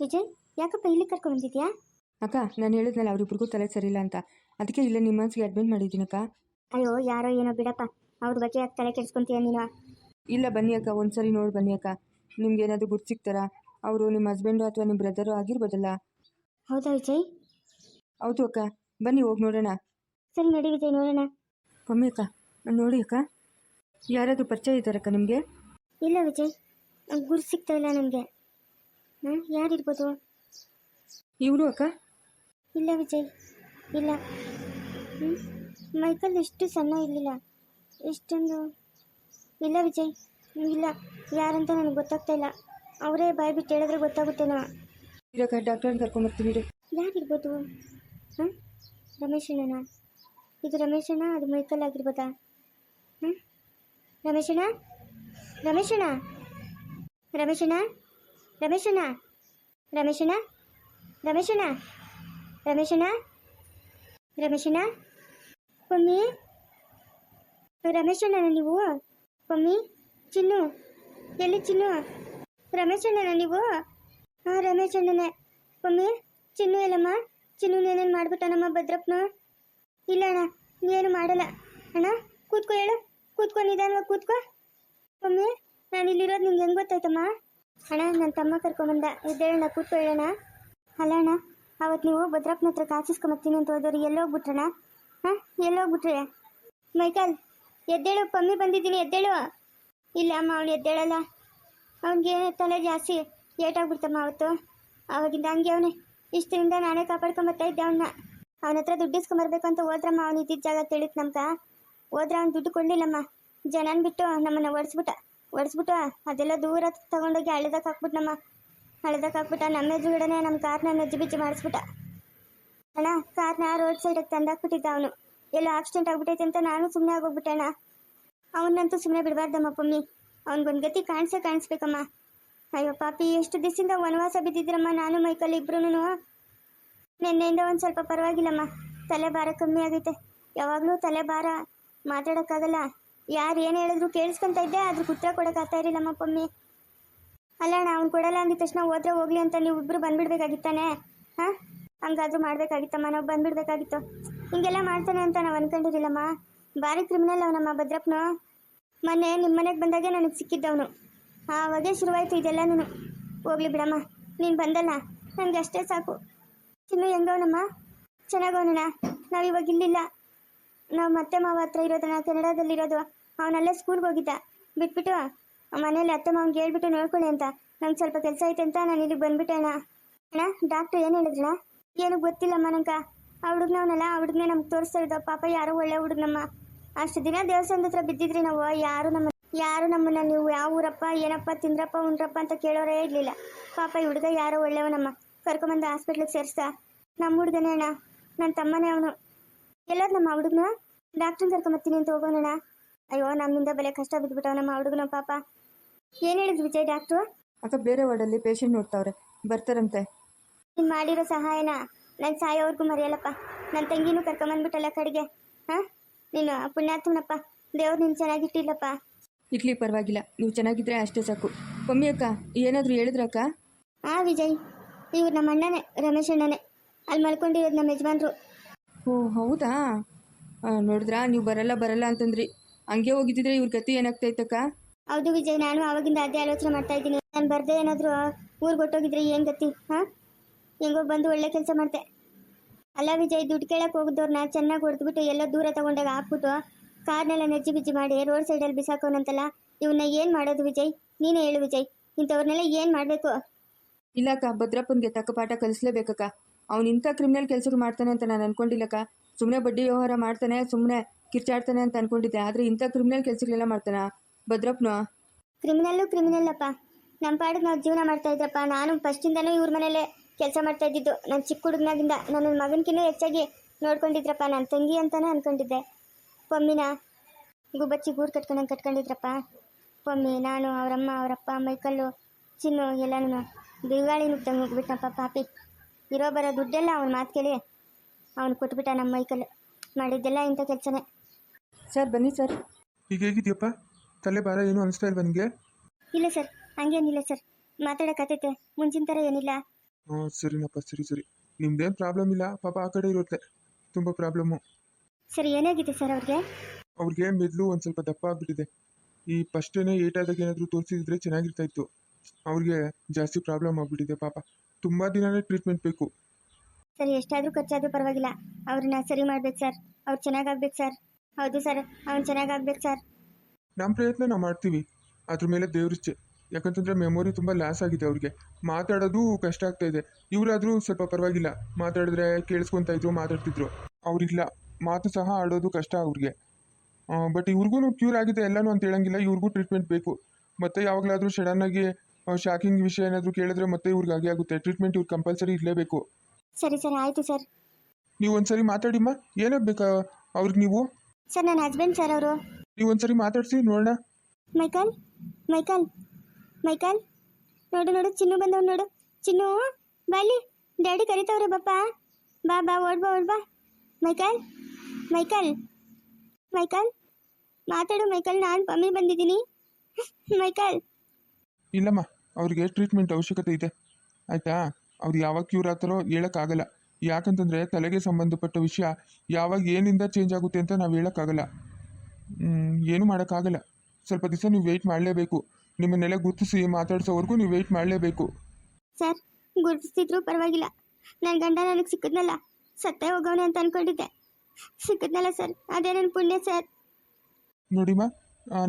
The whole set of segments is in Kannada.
ವಿಜಯ್ ಯಾಕಪ್ಪ ಇಲ್ಲಿ ಕರ್ಕೊಂಡು ಬಂದಿದ್ಯಾ? ಅಕ್ಕ ನಾನು ಹೇಳಿದ್ನಲ್ಲ ಅವ್ರಿಬ್ರಿಗೂ ತಲೆ ಸರಿಯಿಲ್ಲ ಅಂತ. ಅದಕ್ಕೆ ಇಲ್ಲ ನಿಮ್ಮ ಮನ್ಸಿಗೆ ಅಡ್ಮಿಟ್ ಮಾಡಿದ್ದೀನಕ್ಕ. ಅಯ್ಯೋ ಯಾರೋ ಏನೋ ಬಿಡಪ್ಪ. ಅವ್ರ ಬಗ್ಗೆ ಯಾಕೆ ತಲೆ ಕೆಡ್ಸ್ಕೊಂತೀಯ ನೀನು? ಇಲ್ಲ ಬನ್ನಿ ಅಕ್ಕ ಒಂದ್ಸರಿ ನೋಡಿ ಬನ್ನಿ ಅಕ್ಕ. ನಿಮ್ಗೆ ಏನಾದರೂ ಗುರ್ತು ಸಿಗ್ತಾರಾ ಅವರು ನಿಮ್ಮ ಹಸ್ಬೆಂಡು ಅಥವಾ ನಿಮ್ಮ ಬ್ರದರು ಆಗಿರ್ಬೋದಲ್ಲ? ಹೌದಾ ವಿಜಯ್? ಹೌದು ಅಕ್ಕ. ಬನ್ನಿ ಹೋಗಿ ನೋಡೋಣ. ಸರಿ ನಡಿ ವಿಜಯ್ ನೋಡೋಣ. ಕಮ್ಮಿ ಅಕ್ಕ ನೋಡಿ ಅಕ್ಕ. ಯಾರಾದರೂ ಪರಿಚಯ ಇದ್ದಾರಕ್ಕ ನಿಮಗೆ? ಇಲ್ಲ ವಿಜಯ್ ನಂಗ್ ಗುರು ಸಿಗ್ತಾ ಇಲ್ಲ ನನಗೆ ಹಾಂ ಯಾರಿರ್ಬೋದು? ಇವರು ಅಕ್ಕ? ಇಲ್ಲ ವಿಜಯ್ ಇಲ್ಲ. ಹ್ಞೂ ಮೈಕಲ್ ಎಷ್ಟು ಸಣ್ಣ ಇರಲಿಲ್ಲ. ಎಷ್ಟೊಂದು? ಇಲ್ಲ ವಿಜಯ್ ಇಲ್ಲ. ಯಾರಂತ ನನಗೆ ಗೊತ್ತಾಗ್ತಾ ಇಲ್ಲ. ಅವರೇ ಬಾಯ್ ಬಿಟ್ಟು ಹೇಳಿದ್ರೆ ಗೊತ್ತಾಗುತ್ತೇನೋ. ಇರಕ್ಕ ಡಾಕ್ಟರ್ನ ಕರ್ಕೊಂಬರ್ತೀವಿ ಇರು. ಯಾರಿರ್ಬೋದು? ಹಾಂ ರಮೇಶ್ ಅಣ್ಣನ? ಇದು ರಮೇಶ್ ಅಣ್ಣ ಅದು ಮೈಕಲ್ ಆಗಿರ್ಬೋದಾ? ಹ್ಞೂ ರಮೇಶ್ ಅಣ್ಣ? ರಮೇಶ್ ರಮೇಶಣ್ಣ? ರಮೇಶಣ್ಣ? ರಮೇಶಣ್ಣ? ರಮೇಶಣ್ಣ? ರಮೇಶಣ್ಣ? ಮಮ್ಮಿ? ರಮೇಶಣ್ಣನ ನೀವು? ಮಮ್ಮಿ? ಚಿನ್ನು? ಎಲ್ಲಿ ಚಿನ್ನು? ರಮೇಶಣ್ಣನ ನೀವು? ಹಾಂ ರಮೇಶಣ್ಣನೇ. ಮಮ್ಮಿ, ಚಿನ್ನು ಎಲ್ಲಮ್ಮ? ಚಿನ್ನು ಏನೇನು ಮಾಡ್ಬಿಟ್ಟಾನಮ್ಮ ಭದ್ರಪ್ಪನ? ಇಲ್ಲ ಅಣ್ಣ ನೀನು ಮಾಡಲ್ಲ. ಅಣ್ಣ, ಕೂತ್ಕೋ ಹೇಳು. ಕೂತ್ಕೊ ನಿಧಾನವಾಗಿ ಕೂತ್ಕೋ. ಮಮ್ಮಿ ನಾನು ಇಲ್ಲಿರೋದು ನಿಮ್ಗೆ ಹೆಂಗೆ ಗೊತ್ತಾಯ್ತಮ್ಮ? ಅಣ್ಣ ನನ್ನ ತಮ್ಮ ಕರ್ಕೊಂಬಂದ ಎದ್ದೇಳಣ್ಣ ಕೂತ್ಕೊಳ್ಳೋಣ ಅಲ್ಲ ಅಣ್ಣ ಅವತ್ತು ನೀವು ಭದ್ರಪ್ಪನ ಹತ್ರ ಕಾಸಿಸ್ಕೊಂಬರ್ತೀನಿ ಅಂತ ಹೋದವ್ರು ಎಲ್ಲೋಗ್ಬಿಟ್ರಣ ಹಾಂ? ಎಲ್ಲೋಗ್ಬಿಟ್ರಿ ಮೈಕಲ್, ಎದ್ದೇಳು, ಪಮ್ಮಿ ಬಂದಿದ್ದೀನಿ, ಎದ್ದೇಳು. ಇಲ್ಲ ಅಮ್ಮ, ಅವಳು ಎದ್ದೇಳಲ್ಲ. ಅವನಿಗೆ ತಲೆ ಜಾಸ್ತಿ ಏಟಾಗ್ಬಿಡ್ತಮ್ಮ ಅವತ್ತು. ಅವಾಗಿಂದ ಹಂಗೆ ಅವನೇ. ಇಷ್ಟರಿಂದ ನಾನೇ ಕಾಪಾಡ್ಕೊಂಬರ್ತಾ ಇದ್ದೆ ಅವನ್ನ ಅವನ ಹತ್ರ ದುಡ್ಡು ಇಸ್ಕೊಂಬರ್ಬೇಕು ಅಂತ ಹೋದ್ರಮ್ಮ ಅವ್ನು ಇದ್ದಿದ್ದ ಜಾಗ ತಿಳಿತ್ ನಮ್ಗ. ಹೋದ್ರೆ ಅವ್ನು ದುಡ್ಡು ಕೊಡ್ಲಿಲ್ಲಮ್ಮ. ಜನನ್ ಬಿಟ್ಟು ನಮ್ಮನ್ನ ಒಡ್ಸ್ಬಿಟ್ಟ ಒಡ್ಸ್ಬಿಟ್ಟು ಅದೆಲ್ಲ ದೂರ ತಗೊಂಡೋಗಿ ಹಳೆದಾಗ ಹಾಕ್ಬಿಟ್ಟು ನಮ್ಮ ಹಳೆದಕ್ಕೆ ಹಾಕ್ಬಿಟ್ಟ. ನಮ್ಮ ಎದುರುಗಡೆನೆ ನಮ್ಮ ಕಾರ್ನ ನಜ್ಜಿ ಬಿಜ್ಜಿ ಮಾಡಿಸ್ಬಿಟ್ಟ. ಅಣ್ಣ, ಕಾರ್ನ ರೋಡ್ ಸೈಡಿಗೆ ತಂದಾಕ್ಬಿಟ್ಟಿದ್ದ ಅವನು. ಎಲ್ಲೋ ಆಕ್ಸಿಡೆಂಟ್ ಆಗ್ಬಿಟ್ಟೈತೆ ಅಂತ ನಾನು ಸುಮ್ಮನೆ ಆಗೋಗ್ಬಿಟ್ಟೆ ಅಣ್ಣ. ಅವನ್ನಂತೂ ಸುಮ್ಮನೆ ಬಿಡಬಾರ್ದಮ್ಮ ಪಮ್ಮಿ. ಅವ್ನಿಗೊಂದು ಗತಿ ಕಾಣಿಸೇ ಕಾಣಿಸ್ಬೇಕಮ್ಮ. ಅಯ್ಯೋ ಪಾಪಿ, ಎಷ್ಟು ದಿವಸದಿಂದ ವನವಾಸ ಬಿದ್ದಿದ್ರಮ್ಮ ನಾನು, ಮೈಕಲ್ಲಿ ಇಬ್ರು ನಿನ್ನೆಯಿಂದ ಒಂದು ಸ್ವಲ್ಪ ಪರವಾಗಿಲ್ಲಮ್ಮ. ತಲೆ ಭಾರ ಕಮ್ಮಿ ಆಗೈತೆ. ಯಾವಾಗಲೂ ತಲೆ ಭಾರ ಮಾತಾಡೋಕ್ಕಾಗಲ್ಲ. ಯಾರು ಏನು ಹೇಳಿದ್ರು ಕೇಳಿಸ್ಕೊಂತ ಇದ್ದೆ ಅದ್ರ ಉತ್ತರ ಕೊಡೋಕ್ಕಾಗ್ತಾ ನಮ್ಮ ಪಮ್ಮಿ. ಅಲ್ಲ ಅಣ್ಣ, ಅವ್ನು ಕೊಡಲ್ಲ ಅಂದಿದ ತಕ್ಷಣ ಹೋದ್ರೆ ಹೋಗ್ಲಿ ಅಂತ ನೀವು ಇಬ್ಬರು ಬಂದ್ಬಿಡ್ಬೇಕಾಗಿತ್ತಾನೆ? ಹಾಂ? ಹಂಗಾದ್ರೂ ಮಾಡ್ಬೇಕಾಗಿತ್ತಮ್ಮ, ನಾವು ಬಂದ್ಬಿಡ್ಬೇಕಾಗಿತ್ತು. ಹಿಂಗೆಲ್ಲ ಮಾಡ್ತಾನೆ ಅಂತ ನಾವು ಅನ್ಕೊಂಡಿರಲಿಲ್ಲಮ್ಮ. ಭಾರಿ ಕ್ರಿಮಿನಲ್ ಅವನಮ್ಮ ಭದ್ರಪ್ಪನು ಮೊನ್ನೆ ನಿಮ್ಮ ಮನೆಗೆ ಬಂದಾಗೆ ನನಗೆ ಸಿಕ್ಕಿದ್ದವನು. ಆವಾಗೇ ಇದೆಲ್ಲ ನಾನು ಹೋಗ್ಲಿ ಬಿಡಮ್ಮ, ನೀನು ಬಂದಲ್ಲ ನನಗೆ ಅಷ್ಟೇ ಸಾಕು. ಇನ್ನು ಹೆಂಗವನಮ್ಮ? ಚೆನ್ನಾಗವನಣ್ಣ. ನಾವು ಇವಾಗ ಇಲ್ಲಿಲ್ಲ. ನಾವು ಅತ್ತೆ ಮಾವ ಹತ್ರ ಇರೋದಣ್ಣ ಕೆನಡಾದಲ್ಲಿರೋದು ಅವನಲ್ಲೇ ಸ್ಕೂಲ್ಗೆ ಹೋಗಿದ್ದ. ಬಿಟ್ಬಿಟ್ಟು, ಮನೇಲಿ ಅತ್ತೆ ಮಾವನ್ಗೆ ಹೇಳ್ಬಿಟ್ಟು ನೋಡ್ಕೊಳ್ಳಿ ಅಂತ. ನಂಗೆ ಸ್ವಲ್ಪ ಕೆಲಸ ಐತೆ ಅಂತ ನಾನು ಇಲ್ಲಿಗೆ ಬಂದ್ಬಿಟ್ಟೆ ಅಣ್ಣ. ಅಣ್ಣ ಡಾಕ್ಟ್ರ್ ಏನು ಹೇಳಿದ್ರಣ್ಣ? ಏನು ಗೊತ್ತಿಲ್ಲಮ್ಮ ನಂಗೆ. ಆ ಹುಡುಗನವನಲ್ಲ ಆ ಹುಡುಗನೇ ನಮ್ಗೆ ತೋರಿಸ್ತಾ ಪಾಪ ಯಾರು ಒಳ್ಳೆ ಹುಡುಗನಮ್ಮ. ಅಷ್ಟು ದಿನ ದೇವಸ್ಥಾನದ ಹತ್ರ ಬಿದ್ದಿದ್ರಿ ನಾವು, ಯಾರು ನಮ್ಮ, ಯಾರು ನಮ್ಮನ್ನ ನೀವು, ಯಾವ ಊರಪ್ಪ, ಏನಪ್ಪ, ತಿಂದ್ರಪ್ಪ, ಉಂಡ್ರಪ್ಪ ಅಂತ ಕೇಳೋರೇ ಇರಲಿಲ್ಲ. ಪಾಪ ಈ ಹುಡುಗ ಯಾರೋ ಒಳ್ಳೆಯವನಮ್ಮ. ಕರ್ಕೊಂಬಂದು ಹಾಸ್ಪಿಟ್ಲಿಗೆ ಸೇರಿಸ್ದ. ನಮ್ಮ ಹುಡುಗನೇ ಅಣ್ಣ. ನನ್ನ ತಮ್ಮನೇ ಅವನು. ಎಲ್ಲೋದ್ ನಮ್ಮ ಹುಡುಗನ? ಡಾಕ್ಟ್ರನ್ನ ಕರ್ಕೊಂಬರ್ತೀನಿ ಅಂತ ಹೋಗೋಣ ಅಯ್ಯೋ ನಮ್ಮಿಂದ ಬೆಲೆ ಕಷ್ಟ ಬಿದ್ದುಬಿಟ್ಟವ ನಮ್ಮ ಹುಡುಗನ ಪಾಪ. ಏನು ಹೇಳಿದ್ರು ವಿಜಯ್ ಡಾಕ್ಟ್ರು? ಅಕ್ಕ ಬೇರೆ ವಾರ್ಡಲ್ಲಿ ಪೇಷಂಟ್ ನೋಡ್ತಾವ್ರೆ ಬರ್ತಾರಂತೆ. ನೀನು ಮಾಡಿರೋ ಸಹಾಯನ ನಾನು ಸಾಯೋವರೆಗೂ ಮರೆಯಲ್ಲಪ್ಪ. ನನ್ನ ತಂಗಿನೂ ಕರ್ಕೊಂಬಂದ್ಬಿಟ್ಟಲ್ಲ ಕಡೆಗೆ. ಹಾಂ? ನೀನು ಪುಣ್ಯಾತ್ಮನಪ್ಪ. ದೇವ್ರು ನೀನು ಚೆನ್ನಾಗಿಟ್ಟಿಲ್ಲಪ್ಪ ಇರ್ಲಿ ಪರವಾಗಿಲ್ಲ. ನೀವು ಚೆನ್ನಾಗಿದ್ರೆ ಅಷ್ಟೇ ಸಾಕು. ಕಮ್ಮಿ ಅಕ್ಕ ಏನಾದರೂ ಹೇಳಿದ್ರಕ್ಕ ಆ ವಿಜಯ್ ಇವ್ರು ನಮ್ಮ ಅಣ್ಣನೇ ರಮೇಶ್ ಅಣ್ಣನೇ. ಅಲ್ಲಿ ಮಲ್ಕೊಂಡಿರೋದು ನಮ್ಮ ಯಜಮಾನ್ರು. ಓ ಹೌದಾ? ನೋಡಿದ್ರಾ? ನೀವು ಬರಲ್ಲ ಬರಲ್ಲ ಅಂತಂದ್ರಿ. ಹಂಗೆ ಹೋಗಿದ್ದಿದ್ರೆ ಇವ್ರ ಗತಿ ಏನಾಗ್ತೈತಕ್ಕ ಹೌದು ವಿಜಯ್ ನಾನು ಅವಾಗಿಂದ ಅದೇ ಆಲೋಚನೆ ಮಾಡ್ತಾ ಇದ್ದೀನಿ. ನಾನು ಬರ್ದೇ ಏನಾದ್ರು ಊರಿಗೆ ಹೊಟ್ಟೋಗಿದ್ರೆ ಏನ್ ಗತಿ ಹಾಂ? ಹೆಂಗೋ ಬಂದು ಒಳ್ಳೆ ಕೆಲಸ ಮಾಡ್ತೆ ಅಲ್ಲ ವಿಜಯ್ ದುಡ್ಡು ಕೇಳಕ್ ಹೋಗಿದ್ದವ್ರನ್ನ ಚೆನ್ನಾಗಿ ಹೊಡೆದ್ಬಿಟ್ಟು ಎಲ್ಲ ದೂರ ತಗೊಂಡಾಗ ಹಾಕ್ಬಿಟ್ಟು ಕಾರ್ನೆಲ್ಲ ನೆಜ್ಜಿ ಬಿಜ್ಜಿ ಮಾಡಿ ರೋಡ್ ಸೈಡ್ ಸೈಡಲ್ಲಿ ಬಿಸಾಕೋನಂತಲ್ಲ ಇವನ್ನ ಏನು ಮಾಡೋದು ವಿಜಯ್? ನೀನೇ ಹೇಳು ವಿಜಯ್ ಇಂಥವ್ರನ್ನೆಲ್ಲ ಏನು ಮಾಡಬೇಕು? ಇಲ್ಲಕ್ಕ ಭದ್ರಪ್ಪನ್ಗೆ ತಕ್ಕ ಪಾಠ ಕಲಿಸ್ಲೇಬೇಕಕ್ಕ. ಅವ್ನು ಇಂಥ ಕ್ರಿಮಿನಲ್ ಕೆಲಸಗಳು ಮಾಡ್ತಾನೆ ಅಂತ ನಾನು ಅನ್ಕೊಂಡಿಲ್ಲಕ್ಕ. ಸುಮ್ಮನೆ ಬಡ್ಡಿ ವ್ಯವಹಾರ ಮಾಡ್ತಾನೆ ಸುಮ್ಮನೆ ಕಿರ್ಚಾಡ್ತಾನೆ ಅಂತ ಅನ್ಕೊಂಡಿದ್ದೆ. ಆದ್ರೆ ಇಂಥ ಕ್ರಿಮಿನಲ್ ಕೆಲಸಗಳೆಲ್ಲ ಮಾಡ್ತಾನ? ಭದ್ರಪ್ಪನು? ಕ್ರಿಮಿನಲ್ಲು ಅಪ್ಪ. ನಮ್ಮ ಪಾಡಿಗೆ ನಾವು ಜೀವನ ಮಾಡ್ತಾ ಇದ್ರಪ್ಪ ನಾನು ಫಸ್ಟಿಂದನೂ ಇವ್ರ ಮನೇಲೆ ಕೆಲಸ ಮಾಡ್ತಾ ಇದ್ದಿದ್ದು. ನನ್ನ ಚಿಕ್ಕ ಹುಡುಗನಾಗಿಂದ ನನ್ನ ಮಗನಕಿನ್ನೂ ಹೆಚ್ಚಾಗಿ ನೋಡ್ಕೊಂಡಿದ್ರಪ್ಪ. ನನ್ನ ತಂಗಿ ಅಂತಾನೆ ಅನ್ಕೊಂಡಿದ್ದೆ. ಪಮ್ಮಿನ? ಗುಬ್ಬಚ್ಚಿ ಗೂರು ಕಟ್ಕೊಂಡಂಗೆ ಕಟ್ಕೊಂಡಿದ್ರಪ್ಪ. ಪೊಮ್ಮಿ, ನಾನು, ಅವರಮ್ಮ, ಅವರಪ್ಪ, ಮೈಕಲ್ಲು, ಚಿನ್ನು ಎಲ್ಲನೂ ಬಿರುಗಾಳಿ ನುಗ್ದಂಗೆ ಹೋಗ್ಬಿಟ್ಟಪ್ಪ ಪಾಪಿ. ಇರೋ ಬರೋ ದುಡ್ಡೆಲ್ಲ ಅವ್ನ ಮಾತು ಕೇಳಿ ಅವ್ನು ಕೊಟ್ಬಿಟ್ಟ ನಮ್ಮ ಮೈಕಲ್ ಮಾಡಿದ್ದೆಲ್ಲ ಇಂಥ ಕೆಲಸನೇ. ಸರ್ ಬನ್ನಿ ಸರ್. ಈಗ ಹೇಗಿದೆಯಪ್ಪ? ತಲೆ ಭಾರ ಏನು ಅನಿಸ್ತಾ ಇಲ್ವಾ ನಿಮಗೆ ಇಲ್ಲ ಸರ್ ಹಂಗೇನಿಲ್ಲ ಸರ್. ಮಾತಾಡೋಕ್ಕತ್ತೈತೆ ಮುಂಚಿನ ಥರ ಏನಿಲ್ಲ. ಹ್ಞೂ ಸರಿನಪ್ಪ ಸರಿ ಸರಿ. ನಿಮ್ದೇನು ಪ್ರಾಬ್ಲಮ್ ಇಲ್ಲ ಪಾಪ ಆ ಕಡೆ ಇರುತ್ತೆ. ತುಂಬ ಪ್ರಾಬ್ಲಮ್ಮು ಸರ್ ಏನಾಗಿದೆ ಸರ್ ಅವ್ರಿಗೆ? ಅವ್ರಿಗೆ ಮೆದ್ಲು ಒಂದು ಸ್ವಲ್ಪ ದಪ್ಪ ಆಗಿಬಿಟ್ಟಿದೆ. ಈ ಫಸ್ಟೇನೆ ಆದಾಗ ಏನಾದರೂ ತೋರಿಸಿದ್ರೆ ಚೆನ್ನಾಗಿರ್ತಾ ಇತ್ತು. ಅವ್ರಿಗೆ ಜಾಸ್ತಿ ಪ್ರಾಬ್ಲಮ್ ಆಗಿಬಿಟ್ಟಿದೆ ಪಾಪ. ತುಂಬ ದಿನವೇ ಟ್ರೀಟ್ಮೆಂಟ್ ಬೇಕು. ಸರಿ, ಎಷ್ಟಾದರೂ ಖರ್ಚಾದರೂ ಪರವಾಗಿಲ್ಲ. ಅವ್ರನ್ನ ಸರಿ ಮಾಡ್ಬೇಕು ಸರ್. ಅವ್ರು ಚೆನ್ನಾಗಾಗ್ಬೇಕು ಸರ್. ಹೌದು ಸರ್, ಅವ್ನು ಚೆನ್ನಾಗಾಗ್ಬೇಕು ಸರ್. ನಮ್ಮ ಪ್ರಯತ್ನ ನಾವು ಮಾಡ್ತೀವಿ. ಅದ್ರ ಮೇಲೆ ದೇವ್ರಿಚ್ಛೆ ಯಾಕಂತಂದ್ರೆ ಮೆಮೊರಿ ತುಂಬ ಲಾಸ್ ಆಗಿದೆ ಅವ್ರಿಗೆ. ಮಾತಾಡೋದು ಕಷ್ಟ ಆಗ್ತಾ ಇದೆ. ಇವರಾದರೂ ಸ್ವಲ್ಪ ಪರವಾಗಿಲ್ಲ. ಮಾತಾಡಿದ್ರೆ ಕೇಳಿಸ್ಕೊತಾ ಇದ್ರು, ಮಾತಾಡ್ತಿದ್ರು. ಅವ್ರಿಲ್ಲ. ಮಾತು ಸಹ ಆಡೋದು ಕಷ್ಟ ಅವ್ರಿಗೆ. ಬಟ್ ಇವ್ರಿಗೂ ಕ್ಯೂರ್ ಆಗಿದೆ ಎಲ್ಲನೂ ಅಂತ ಹೇಳಂಗಿಲ್ಲ. ಇವ್ರಿಗೂ ಟ್ರೀಟ್ಮೆಂಟ್ ಬೇಕು. ಮತ್ತೆ ಯಾವಾಗಲಾದರೂ ಆಗಿ ಶಾಕಿಂಗ್ ವಿಷಯ ಏನಾದರೂ ಕೇಳಿದ್ರೆ ಮತ್ತೆ ಇವ್ರಿಗೆ ಹಾಗೆ ಆಗುತ್ತೆ. ಟ್ರೀಟ್ಮೆಂಟ್ ಇವ್ರು ಕಂಪಲ್ಸರಿ ಇರಲೇಬೇಕು. ಸರಿ ಸರಿ ಆಯಿತು ಸರ್. ನೀವು ಒಂದ್ಸರಿ ಮಾತಾಡಿಮ್ಮ. ಏನಾಗಬೇಕಾ ಅವ್ರಿಗೆ ನೀವು? ಸರ್ ನನ್ನ ಹಸ್ಬೆಂಡ್ ಸರ್ ಅವರು. ನೀವು ಒಂದ್ಸರಿ ಮಾತಾಡಿಸಿ ನೋಡೋಣ. Michael Michael Michael. ನೋಡು ನೋಡು ಚಿನ್ನು ಬಂದವ್ ನೋಡು. ಚಿನ್ನು ಬಾಲಿ ಡ್ಯಾಡಿ ಕರಿತವ್ರೆ ಬಪ್ಪ. ಬಾ ಬಾ ಓಡ್ ಬಾ ಓಡ್ ಬಾ. Michael Michael Michael. ಮಾತಾಡು ಮೈಕಲ್ ನಾನು ಪಮ್ಮಿ ಬಂದಿದ್ದೀನಿ. ಮೈಕಲ್. ಇಲ್ಲಮ್ಮ ಅವ್ರಿಗೆ ಟ್ರೀಟ್ಮೆಂಟ್ ಅವಶ್ಯಕತೆ ಇದೆ. ಆಯಿತಾ? ಅವ್ರು ಯಾವಾಗ ಕ್ಯೂರ್ ಆಗ್ತಾರೋ ಹೇಳೋಕ್ಕಾಗಲ್ಲ. ಯಾಕಂತಂದರೆ ತಲೆಗೆ ಸಂಬಂಧಪಟ್ಟ ವಿಷಯ ಯಾವಾಗ ಏನಿಂದ ಚೇಂಜ್ ಆಗುತ್ತೆ ಅಂತ ನಾವು ಹೇಳೋಕ್ಕಾಗಲ್ಲ. ಏನೂ ಮಾಡೋಕ್ಕಾಗಲ್ಲ. ಸ್ವಲ್ಪ ದಿವಸ ನೀವು ವೆಯ್ಟ್ ಮಾಡಲೇಬೇಕು. ನಿಮ್ಮನ್ನೆಲ್ಲ ಗುರುತಿಸಿ ಮಾತಾಡ್ಸೋವರೆಗೂ ನೀವು ವೆಯ್ಟ್ ಮಾಡಲೇಬೇಕು. ಸರ್ ಗುರುತಿಸ್ತಿದ್ರು ಪರವಾಗಿಲ್ಲ. ನನ್ನ ಗಂಡ ನನಗೆ ಸಿಕ್ಕಿದ್ನಲ್ಲ ಸತ್ತೇ ಹೋಗೋಣ ಅಂತ ಅನ್ಕೊಂಡಿದ್ದೆ. ಸಿಕ್ಕಿದ್ನಲ್ಲ ಸರ್ ಅದೇ ನನ್ನ ಪುಣ್ಯ ಸರ್. ನೋಡಿಮ್ಮ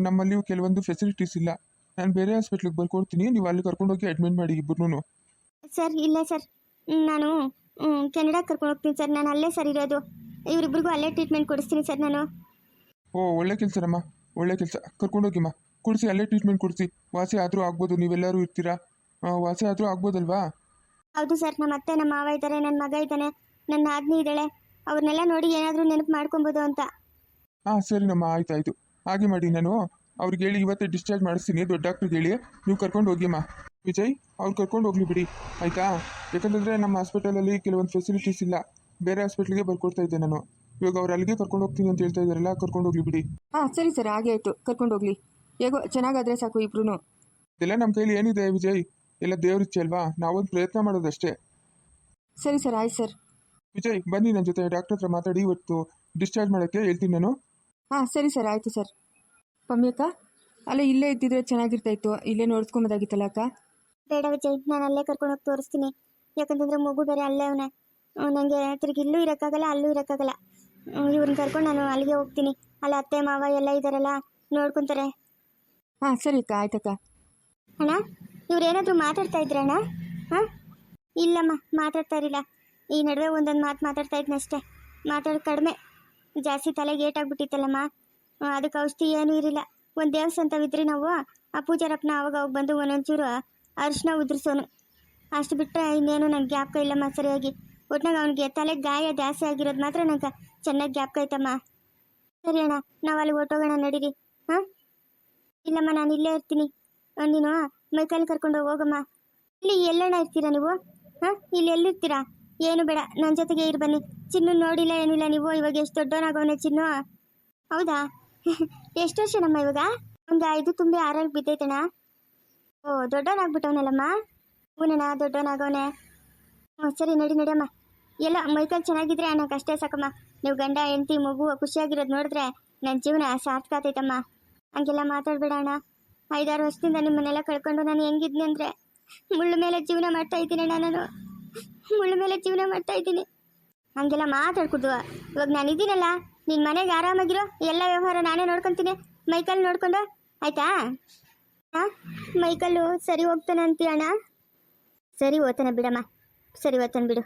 ನಮ್ಮಲ್ಲಿ ಕೆಲವೊಂದು ಫೆಸಿಲಿಟೀಸ್ ಇಲ್ಲ. ನಾನು ಬೇರೆ ಹಾಸ್ಪಿಟ್ಲಿಗೆ ಬರ್ಕೊಡ್ತೀನಿ ನೀವು ಅಲ್ಲಿ ಕರ್ಕೊಂಡೋಗಿ ಅಡ್ಮಿಟ್ ಮಾಡಿ ಇಬ್ಬರೂ ಸರ್ ಇಲ್ಲ ಸರ್. ನಾನು ಕೆನಡಾ ಕರ್ಕೊಂಡು ಹೋಗ್ತೀನಿ ಸರ್. ನಾನು ಅಲ್ಲೇ ಸರ್ ಇರೋದು. ಇವರಿಬ್ಬರಿಗೂ ಅಲ್ಲೇ ಟ್ರೀಟ್ಮೆಂಟ್ ಕೊಡಿಸ್ತೀನಿ ಸರ್ ನಾನು. ಓ ಒಳ್ಳೆ ಕೆಲಸನಮ್ಮ ಒಳ್ಳೆ ಕೆಲಸ. ಕರ್ಕೊಂಡು ಹೋಗಿಮ್ಮ ಕೊಡಿಸಿ ಅಲ್ಲೇ ಟ್ರೀಟ್ಮೆಂಟ್ ಕೊಡಿಸಿ. ವಾಸಿ ಆದರೂ ಆಗ್ಬೋದು ನೀವೆಲ್ಲರೂ ಇರ್ತೀರಾ? ವಾಸಿ ಆದರೂ ಆಗ್ಬೋದಲ್ವಾ? ಹೌದು ಸರ್ ನಮ್ಮ ಅತ್ತೆ ನಮ್ಮ ಮಾವ ಇದ್ದಾರೆ ನನ್ನ ಮಗ ಇದ್ದಾನೆ ನನ್ನ ಆಜ್ಞೆ ಇದ್ದಾಳೆ. ಅವ್ರನ್ನೆಲ್ಲ ನೋಡಿ ಏನಾದರೂ ನೆನಪು ಮಾಡ್ಕೊಬೋದು ಅಂತ. ಹಾಂ ಸರಿನಮ್ಮ ಆಯ್ತು ಆಯಿತು. ಹಾಗೆ ಮಾಡಿ ನಾನು. ಅವ್ರಿಗೆ ಹೇಳಿ ಇವತ್ತೇ ಡಿಸ್ಚಾರ್ಜ್ ಮಾಡಿಸ್ತೀನಿ. ದೊಡ್ಡ ಡಾಕ್ಟ್ರಿಗೆ ಹೇಳಿ. ನೀವು ಕರ್ಕೊಂಡು ಹೋಗಿಮ್ಮ ವಿಜಯ್ ಅವ್ರು ಕರ್ಕೊಂಡು ಹೋಗ್ಲಿ ಬಿಡಿ ಆಯಿತಾ? ಯಾಕಂತಂದರೆ ನಮ್ಮ ಹಾಸ್ಪಿಟಲಲ್ಲಿ ಕೆಲವೊಂದು ಫೆಸಿಲಿಟೀಸ್ ಇಲ್ಲ. ಬೇರೆ ಹಾಸ್ಪಿಟ್ಲಿಗೆ ಬರ್ಕೊಡ್ತಾ ಇದ್ದೆ ನಾನು. ಇವಾಗ ಅವ್ರು ಅಲ್ಲಿಗೆ ಕರ್ಕೊಂಡು ಹೋಗ್ತೀನಿ ಅಂತ ಹೇಳ್ತಾ ಇದ್ದಾರಲ್ಲ ಕರ್ಕೊಂಡು ಹೋಗ್ಲಿ ಬಿಡಿ. ಹಾಂ ಸರಿ ಸರ್ ಹಾಗೆ ಆಯಿತು. ಕರ್ಕೊಂಡು ಹೋಗ್ಲಿ. ಹೇಗೋ ಚೆನ್ನಾಗಾದರೆ ಸಾಕು ಇಬ್ರು ಇದೆಲ್ಲ ನಮ್ಮ ಕೈಲಿ ಏನಿದೆ ವಿಜಯ್? ಎಲ್ಲ ದೇವ್ರಿಚ್ಛೆ ಅಲ್ವಾ? ನಾವೊಂದು ಪ್ರಯತ್ನ ಮಾಡೋದಷ್ಟೇ. ಸರಿ ಸರ್ ಆಯ್ತು ಸರ್. ವಿಜಯ್ ಬನ್ನಿ ನನ್ನ ಜೊತೆ ಡಾಕ್ಟರ್ ಹತ್ರ ಮಾತಾಡಿ ಇವತ್ತು ಡಿಸ್ಚಾರ್ಜ್ ಮಾಡೋಕ್ಕೆ ಹೇಳ್ತೀನಿ ನಾನು. ಹಾಂ ಸರಿ ಸರ್ ಆಯಿತು ಸರ್. ಪಮ್ಯಕ್ಕ ಅಲ್ಲ ಇಲ್ಲೇ ಇದ್ದಿದ್ರೆ ಚೆನ್ನಾಗಿರ್ತಾಯಿತ್ತು ಇಲ್ಲೇ ನೋಡ್ಸ್ಕೊಂಬೋದಾಗಿತ್ತಲ್ಲ ಅಕ್ಕ? ಬೇಡ ವಿಜಯ್ ನಾನು ಅಲ್ಲೇ ಕರ್ಕೊಂಡು ಹೋಗಿ ತೋರಿಸ್ತೀನಿ. ಯಾಕಂತಂದ್ರೆ ಮಗು ಬೇರೆ ಅಲ್ಲೇ ಅವನೇ. ನನಗೆ ತಿರುಗಿ ಇಲ್ಲೂ ಇರೋಕ್ಕಾಗಲ್ಲ ಅಲ್ಲೂ ಇರೋಕ್ಕಾಗಲ್ಲ. ಇವ್ರನ್ನ ಕರ್ಕೊಂಡು ನಾನು ಅಲ್ಲಿಗೆ ಹೋಗ್ತೀನಿ. ಅಲ್ಲಿ ಅತ್ತೆ ಮಾವ ಎಲ್ಲ ಇದ್ದಾರಲ್ಲ ನೋಡ್ಕೊತಾರೆ. ಹಾಂ ಸರಿ ಅಕ್ಕ ಆಯ್ತಕ್ಕ ಅಣ್ಣ ಇವ್ರೇನಾದರೂ ಮಾತಾಡ್ತಾ ಇದ್ರಣ್ಣ ಹಾಂ? ಇಲ್ಲಮ್ಮ ಮಾತಾಡ್ತಾ ಇರಲಿಲ್ಲ. ಈ ನಡುವೆ ಒಂದೊಂದು ಮಾತು ಮಾತಾಡ್ತಾ ಇದ್ನಷ್ಟೇ ಮಾತಾಡೋದು ಕಡಿಮೆ. ಜಾಸ್ತಿ ತಲೆಗೆ ಏಟಾಗ್ಬಿಟ್ಟಿತ್ತಲ್ಲಮ್ಮ ಅದಕ್ಕೆ ಔಷಧಿ ಏನೂ ಇರಲಿಲ್ಲ. ಒಂದು ದೇವಸ್ಥಾನವಿದ್ರಿ ನಾವು ಆ ಪೂಜಾರಪ್ಪನ ಅವಾಗ ಅವಾಗ ಬಂದು ಒಂದೊಂಚೂರು ಅರಿಶಿನ ಉದುರಿಸೋನು. ಅಷ್ಟು ಬಿಟ್ಟರೆ ಇನ್ನೇನು ನಂಗೆ ಜ್ಞಾಪಕ ಇಲ್ಲಮ್ಮ ಸರಿಯಾಗಿ. ಒಟ್ನಾಗ ಅವನಿಗೆ ತಲೆ ಗಾಯ ಜಾಸ್ತಿ ಆಗಿರೋದು ಮಾತ್ರ ನಂಗೆ ಚೆನ್ನಾಗಿ ಗ್ಯಾಪ್ ಐತಮ್ಮ. ಸರಿ ಅಣ್ಣ, ನಾವು ಅಲ್ಲಿ ಹೊರ್ಟೋಗೋಣ, ನಡೀರಿ. ಹಾಂ? ಇಲ್ಲಮ್ಮ, ನಾನು ಇಲ್ಲೇ ಇರ್ತೀನಿ. ನೀನು ಮೈಕೈಲಿ ಕರ್ಕೊಂಡು ಹೋಗಮ್ಮ. ಇಲ್ಲಿ ಎಲ್ಲಣ್ಣ ಇರ್ತೀರಾ ನೀವು? ಹಾಂ? ಇಲ್ಲಿ ಎಲ್ಲಿರ್ತೀರಾ? ಏನು ಬೇಡ ನನ್ನ ಜೊತೆಗೆ ಇರು ಬನ್ನಿ. ಚಿನ್ನು ನೋಡಿಲ್ಲ, ಏನಿಲ್ಲ ನೀವು, ಇವಾಗ ಎಷ್ಟು ದೊಡ್ಡವನಾಗವನೆ ಚಿನ್ನು. ಹೌದಾ? ಎಷ್ಟು ವರ್ಷ ನಮ್ಮ ಇವಾಗ? ಒಂದು ಐದು ತುಂಬಿ ಆರಲ್ಲಿ ಬಿದ್ದೈತಣ್ಣ. ಓ, ದೊಡ್ಡವನಾಗ್ಬಿಟ್ಟವನಲ್ಲಮ್ಮ? ಹೂನಣ್ಣ, ದೊಡ್ಡವನಾಗವನೆ. ಹ್ಞೂ ಸರಿ, ನಡಿ, ನಡಿಯಮ್ಮ. ಎಲ್ಲ, ಮೈಕಲ್ ಚೆನ್ನಾಗಿದ್ರೆ ನನಗೆ ಅಷ್ಟೇ ಸಾಕಮ್ಮ. ನೀವು ಗಂಡ, ಹೆಂಡತಿ, ಮಗು, ಖುಷಿಯಾಗಿರೋದು ನೋಡಿದ್ರೆ ನನ್ನ ಜೀವನ ಸಾರ್ಥಕ ಆತೈತಮ್ಮ ಹಂಗೆಲ್ಲ ಮಾತಾಡ್ಬೇಡ ಅಣ್ಣ. ಐದಾರು ವರ್ಷದಿಂದ ನಿಮ್ಮನ್ನೆಲ್ಲ ಕಳ್ಕೊಂಡು ನಾನು ಹೆಂಗಿದ್ನಿ ಅಂದರೆ ಮುಳ್ಳು ಮೇಲೆ ಜೀವನ ಮಾಡ್ತಾ ಇದ್ದೀನಿ ಅಣ್ಣ ನಾನು. ಮುಳ್ಳು ಮೇಲೆ ಜೀವನ ಮಾಡ್ತಾ ಇದ್ದೀನಿ. ಹಂಗೆಲ್ಲ ಮಾತಾಡ್ಕೊಡ್ದು. ಇವಾಗ ನಾನು ಇದ್ದೀನಲ್ಲ ನಿನ್ನ ಮನೆಗೆ ಆರಾಮಾಗಿರೋ ಎಲ್ಲ ವ್ಯವಹಾರ ನಾನೇ ನೋಡ್ಕೊತೀನಿ. ಮೈಕಲ್ ನೋಡ್ಕೊಂಡು? ಆಯ್ತಾ? ಮೈಕಲ್ಲು ಸರಿ ಹೋಗ್ತಾನೆ ಅಂತೀಯ ಅಣ್ಣ ಸರಿ ಓದ್ತಾನೆ ಬಿಡಮ್ಮ ಸರಿ ಓದ್ತಾನೆ ಬಿಡು